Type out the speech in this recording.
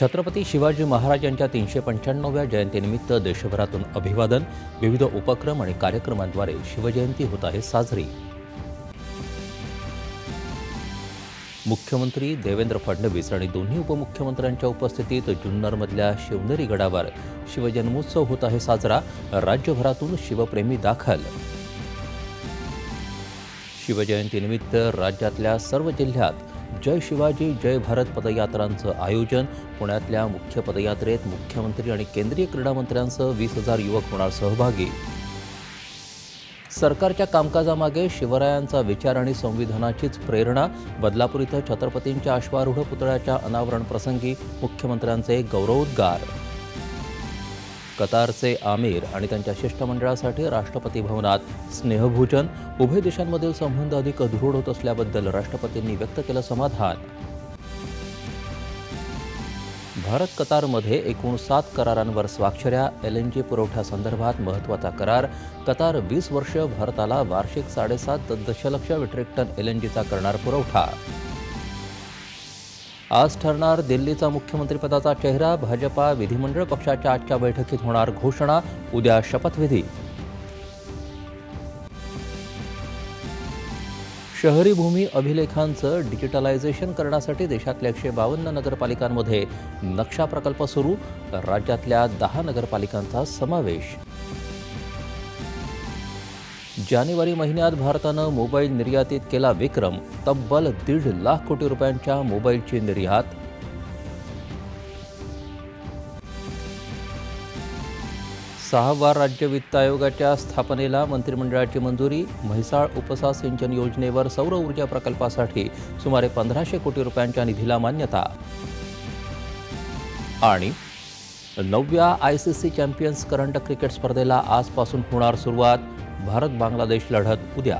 छत्रपती शिवाजी महाराज यांच्या तीनशे पंच्याण्णव्या जयंतीनिमित्त देशभरातून अभिवादन विविध उपक्रम आणि कार्यक्रमांद्वारे शिवजयंती होत आहे साजरी. मुख्यमंत्री देवेंद्र फडणवीस आणि दोन्ही उपमुख्यमंत्र्यांच्या उपस्थितीत जुन्नरमधल्या शिवनेरी गडावर शिवजन्मोत्सव होत आहे साजरा राज्यभरातून शिवप्रेमी दाखल. शिवजयंतीनिमित्त राज्यातल्या सर्व जिल्ह्यात जय शिवाजी जय भारत पदयात्रांचं आयोजन. पुण्यातल्या मुख्य पदयात्रेत मुख्यमंत्री आणि केंद्रीय क्रीडा मंत्र्यांसह वीस हजार युवक होणार सहभागी. सरकारच्या कामकाजामागे शिवरायांचा विचार आणि संविधानाचीच प्रेरणा बदलापूर इथं छत्रपतींच्या अश्वारूढ पुतळ्याच्या अनावरण प्रसंगी मुख्यमंत्र्यांचे गौरवोद्गार. कतारचे आमिर आणि त्यांच्या शिष्टमंडळासाठी राष्ट्रपती भवनात स्नेहभूजन उभय देशांमधील संबंध अधिक दृढ होत असल्याबद्दल राष्ट्रपतींनी व्यक्त केलं समाधान. भारत कतारमध्ये एकूण सात करारांवर स्वाक्षऱ्या एल एन जी पुरवठ्यासंदर्भात महत्त्वाचा करार कतार वीस वर्ष भारताला वार्षिक साडेसात दशलक्ष मेट्रिक टन एल एन जीचा करणार पुरवठा. आज ठरणार दिल्लीचा मुख्यमंत्रीपदाचा चेहरा भाजपा विधिमंडळ पक्षाच्या आजच्या बैठकीत होणार घोषणा उद्या शपथविधी. शहरी भूमी अभिलेखांचं डिजिटलायझेशन करण्यासाठी देशातल्या एकशे बावन्न नगरपालिकांमध्ये नक्षा प्रकल्प सुरू राज्यातल्या दहा नगरपालिकांचा समावेश. जानेवारी महिन्यात भारतानं मोबाईल निर्यातीत केला विक्रम तब्बल दीड लाख कोटी रुपयांच्या मोबाईलची निर्यात. सहावा राज्य वित्त आयोगाच्या स्थापनेला मंत्रिमंडळाची मंजुरी म्हैसाळ उपसा सिंचन योजनेवर सौर ऊर्जा प्रकल्पासाठी सुमारे पंधराशे कोटी रुपयांच्या निधीला मान्यता. आणि नवव्या आय सी सी चॅम्पियन्स करंट क्रिकेट स्पर्धेला आजपासून होणार सुरुवात. भारत बांगलादेश लढत उद्या.